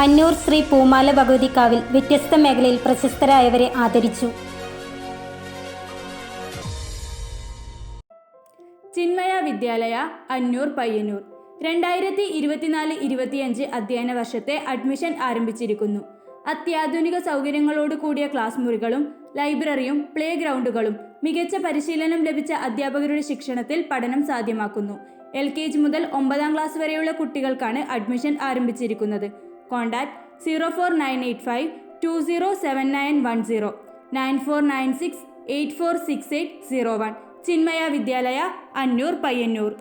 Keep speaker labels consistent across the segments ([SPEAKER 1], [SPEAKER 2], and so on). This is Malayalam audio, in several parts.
[SPEAKER 1] അന്നൂർ ശ്രീ പൂമാല ഭഗവതിക്കാവിൽ വ്യത്യസ്ത മേഖലയിൽ പ്രശസ്തരായവരെ ആദരിച്ചു.
[SPEAKER 2] ചിന്മയ വിദ്യാലയ അന്നൂർ പയ്യന്നൂർ. രണ്ടായിരത്തി ഇരുപത്തിനാല് ഇരുപത്തിയഞ്ച് അധ്യയന വർഷത്തെ അഡ്മിഷൻ ആരംഭിച്ചിരിക്കുന്നു. അത്യാധുനിക സൗകര്യങ്ങളോട് കൂടിയ ക്ലാസ് മുറികളും ലൈബ്രറിയും പ്ലേ ഗ്രൗണ്ടുകളും മികച്ച പരിശീലനം ലഭിച്ച അധ്യാപകരുടെ ശിക്ഷണത്തിൽ പഠനം സാധ്യമാക്കുന്നു. എൽ കെ ജി മുതൽ ഒമ്പതാം ക്ലാസ് വരെയുള്ള കുട്ടികൾക്കാണ് അഡ്മിഷൻ ആരംഭിച്ചിരിക്കുന്നത്. contact zero four nine eight five two zero seven nine one zero nine four nine six eight four six eight zero one Chinmaya Vidyalaya Annur Payyanur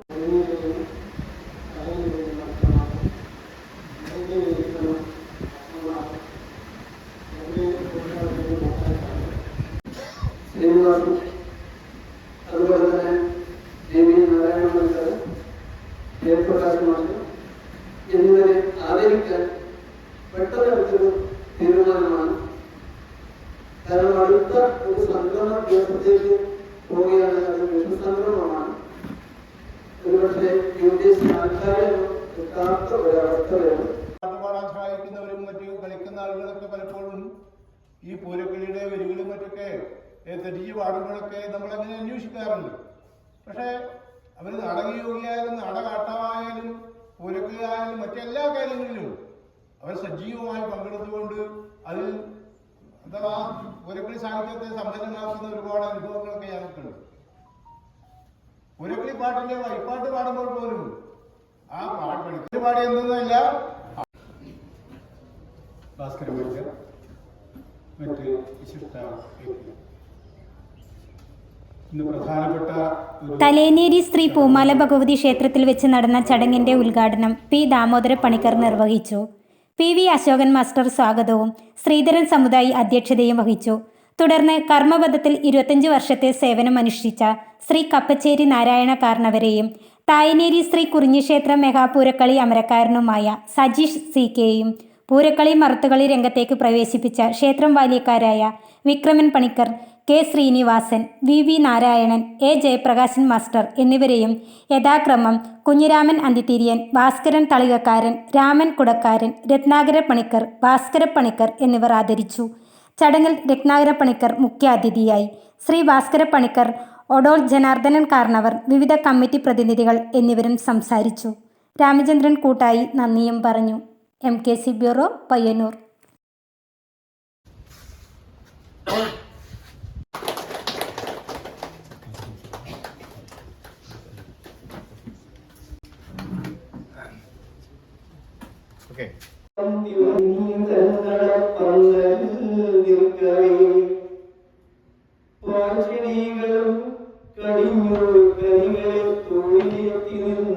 [SPEAKER 3] ശ്രീനിവാസും അതുപോലെ തന്നെ ദേവി നാരായണ മത്സര ജയപ്രകാശ് മാസ്റ്റർ എന്നിവരെ ആദരിക്കാൻ പെട്ടെന്ന് എടുത്തൊരു തീരുമാനമാണ്. കാരണം അടുത്ത ഒരു സംഗമ ദിവസത്തേക്ക് പോവുകയാണ് അത് വിഷുസംഗമമാണ് ഒരുപക്ഷെ യു ഡി എഫ് ആൾക്കാരെ എത്താത്ത ഒരവസ്ഥയാണ്.
[SPEAKER 4] മറ്റ് കളിക്കുന്ന ആളുകളൊക്കെ പലപ്പോഴും ഈ പൂരക്കളിയുടെ വരികളും മറ്റൊക്കെ തെറ്റിച്ച് പാടുമ്പോഴൊക്കെ നമ്മളങ്ങനെ അന്വേഷിക്കാറുണ്ട്. പക്ഷേ അവർ നാടകയോഗിയായാലും നാടകാട്ടമായാലും പൂരക്കളി ആയാലും മറ്റെല്ലാ കാര്യങ്ങളിലും അവർ സജീവമായി പങ്കെടുത്തുകൊണ്ട് അതിൽ എന്താ ഒരക്കളി സാഹിത്യത്തെ സമ്പന്നമാക്കുന്ന ഒരുപാട് അനുഭവങ്ങളൊക്കെ ഞങ്ങൾക്കുണ്ട്. ഒരക്കളി പാട്ടിന്റെ വൈപ്പാട്ട് പാടുമ്പോൾ പോലും ആ പാട്ട് പാടി എന്തൊന്നുമല്ല ഭാസ്കര മറ്റ് വിശിഷ്ട
[SPEAKER 1] തലേനേരി ശ്രീ പൂമാല ഭഗവതി ക്ഷേത്രത്തിൽ വെച്ച് നടന്ന ചടങ്ങിന്റെ ഉദ്ഘാടനം പി ദാമോദര പണിക്കർ നിർവഹിച്ചു. പി വി അശോകൻ മാസ്റ്റർ സ്വാഗതവും ശ്രീധരൻ സമുദായി അധ്യക്ഷതയും വഹിച്ചു. തുടർന്ന് കർമ്മബദ്ധത്തിൽ ഇരുപത്തഞ്ച് വർഷത്തെ സേവനം അനുഷ്ഠിച്ച ശ്രീ കപ്പച്ചേരി നാരായണ കാർണവരെയും തായനേരി ശ്രീ കുറിഞ്ഞിക്ഷേത്ര മെഗാപൂരക്കളി അമരക്കാരനുമായ സജീഷ് സി കെയും പൂരക്കളി മറുത്തുകളി രംഗത്തേക്ക് പ്രവേശിപ്പിച്ച ക്ഷേത്രം വാല്യക്കാരായ Vikraman Panicker K Srinivasan V V Narayanan A Jayaprakashan master എന്നിവരെയും യഥാക്രമം കുഞ്ഞിരാമൻ അന്തിതിരിയൻ ഭാസ്കരൻ തളികക്കാരൻ രാമൻ കുടക്കാരൻ രത്നാകര പണിക്കർ ഭാസ്കര പണിക്കർ എന്നിവർ ആദരിച്ചു. ചടങ്ങിൽ രത്നാകര പണിക്കർ മുഖ്യാതിഥിയായി ശ്രീ ഭാസ്കര പണിക്കർ ഒഡോൾ ജനാർദ്ദനൻ കാരണവർ വിവിധ കമ്മിറ്റി പ്രതിനിധികൾ എന്നിവരും സംസാരിച്ചു. രാമചന്ദ്രൻ കൂട്ടായി നന്ദിയും പറഞ്ഞു. M K C bureau Payyanur.
[SPEAKER 4] Okay
[SPEAKER 3] പാചിനികളും തൊഴിലെത്തി കനികളെ